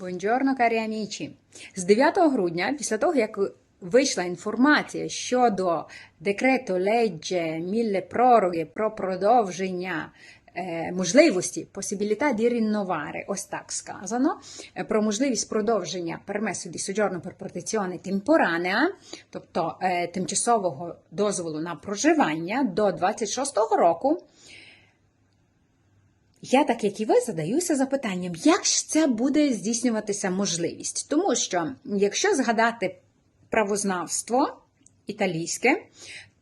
Buongiorno, cari amici! З 9 грудня, після того, як вийшла інформація щодо декрету легge Мілле Пророги про продовження е, можливості possibilità di rinnovare, ось так сказано, е, про можливість продовження permesso di soggiorno per protezione temporanea, тобто е, тимчасового дозволу на проживання до 26-го року, я, так як і ви, задаюся запитанням, як ж це буде здійснюватися можливість? Тому що, якщо згадати правознавство італійське,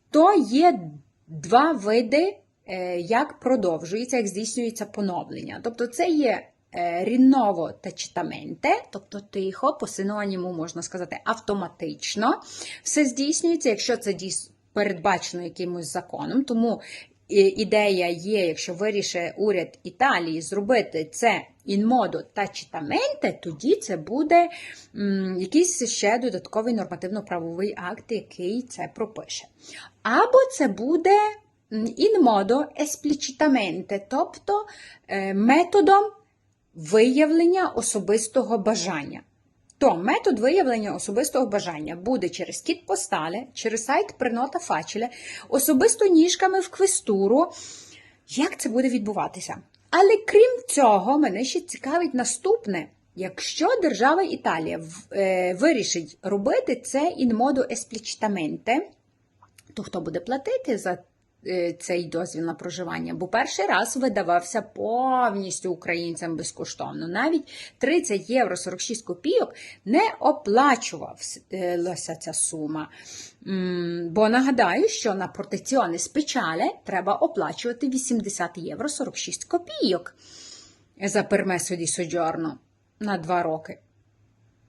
то є два види, е, як продовжується, як здійснюється поновлення. Тобто, це є е, рінново тачитаменте, тобто тихо, по синоніму можна сказати, автоматично все здійснюється, якщо це дійсно передбачено якимось законом. Тому ідея є, якщо вирішить уряд Італії зробити це in modo tacitamente, тоді це буде м, якийсь ще додатковий нормативно-правовий акт, який це пропише. Або це буде modo esplicitamente, тобто е, методом виявлення особистого бажання. То метод виявлення особистого бажання буде через кіт постале, через сайт Принота Фачеле, особисто ніжками в квестуру. Як це буде відбуватися? Але крім цього, мене ще цікавить наступне. Якщо держава Італія е, вирішить робити це in modo esplicitamente, то хто буде платити за цей дозвіл на проживання? Бо перший раз видавався повністю українцям безкоштовно. Навіть 30 євро 46 копійок не оплачувалася ця сума. Бо нагадаю, що на протеціони спечале треба оплачувати 80 євро 46 копійок за пермесо ді соджорно на 2 роки.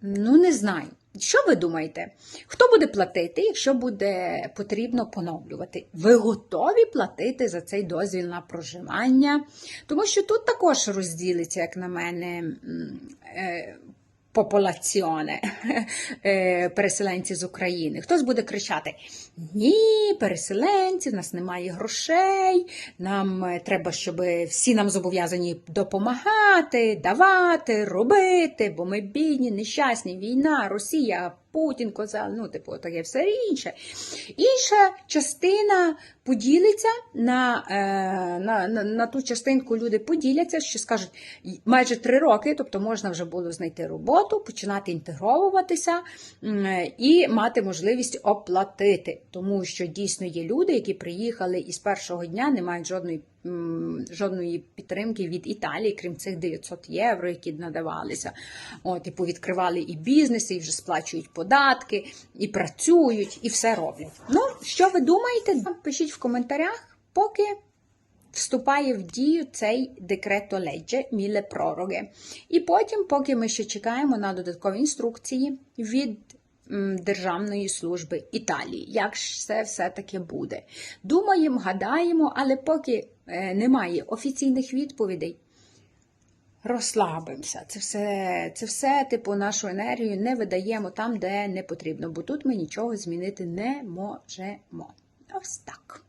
Ну, не знаю. Що ви думаєте? Хто буде платити, якщо буде потрібно поновлювати? Ви готові платити за цей дозвіл на проживання? Тому що тут також розділиться, як на мене, м, е, популяціоне е, переселенці з України. Хтось буде кричати: Ні, переселенці, в нас немає грошей, нам е, треба, щоб всі нам зобов'язані допомагати, давати, робити, бо ми бідні, нещасні, війна, Росія, Путін, коза, ну, типу, таке все інше. Інша частина поділиться на, е, на, на, на ту частинку люди поділяться, що скажуть, майже три роки, тобто можна вже було знайти роботу, починати інтегровуватися е, і мати можливість оплатити. Тому що дійсно є люди, які приїхали і з першого дня не мають жодної. Жодної підтримки від Італії, крім цих 900 євро, які надавалися. От, типу, відкривали і бізнеси, і вже сплачують податки, і працюють, і все роблять. Ну, що ви думаєте? Пишіть в коментарях, поки вступає в дію цей декрето легge міле пророги. І потім, поки ми ще чекаємо на додаткові інструкції від Державної служби Італії, як це все-таки буде. Думаємо, гадаємо, але поки е, немає офіційних відповідей, розслабимося. Це все, це все, типу, нашу енергію не видаємо там, де не потрібно, бо тут ми нічого змінити не можемо. Ось так.